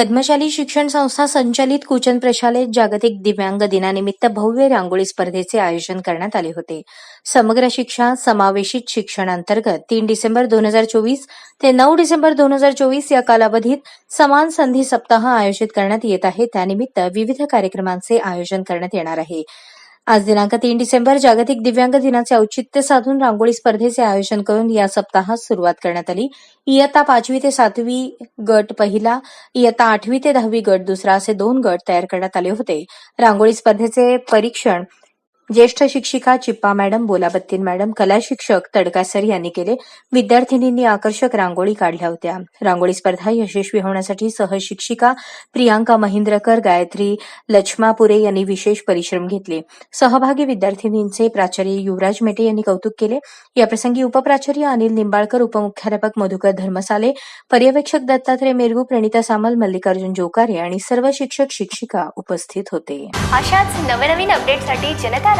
पद्मशाली शिक्षण संस्था संचालित कुचन प्रशालेत जागतिक दिव्यांग दिनानिमित्त भव्य रांगोळी स्पर्धेचे आयोजन करण्यात आले होते. समग्र शिक्षा समावेशित शिक्षण अंतर्गत तीन डिसेंबर दोन हजार चोवीस ते नऊ डिसेंबर दोन हजार चोवीस या कालावधीत समान संधी सप्ताह आयोजित करण्यात येत आहे. त्यानिमित्त विविध कार्यक्रमांचे आयोजन करण्यात येणार आहे. आज दिनांक तीन डिसेंबर जागतिक दिव्यांग दिनाचे औचित्य साधून रांगोळी स्पर्धेचे आयोजन करून या सप्ताहास सुरुवात करण्यात आली. इयत्ता पाचवी ते सातवी गट पहिला इयत्ता आठवी ते दहावी गट दुसरा असे दोन गट तयार करण्यात आले होते. रांगोळी स्पर्धेचे परीक्षण ज्येष्ठ शिक्षिका चिप्पा मॅडम बोलाबत्तीन मॅडम कला शिक्षक तडकासर यांनी केले. विद्यार्थिनींनी आकर्षक रांगोळी काढल्या होत्या. रांगोळी स्पर्धा यशस्वी होण्यासाठी सहशिक्षिका प्रियांका महिंद्रकर गायत्री लक्ष्मापुरे यांनी विशेष परिश्रम घेतले. सहभागी विद्यार्थिनींचे प्राचार्य युवराज मेटे यांनी कौतुक केले. याप्रसंगी उपप्राचार्य अनिल निंबाळकर उपमुख्याध्यापक मधुकर धर्मसाले पर्यवेक्षक दत्तात्रय मेरगू प्रणिता सामल मल्लिकार्जुन जोकारे आणि सर्व शिक्षक शिक्षिका उपस्थित होते. अशाच नवनवीन अपडेटसाठी जनता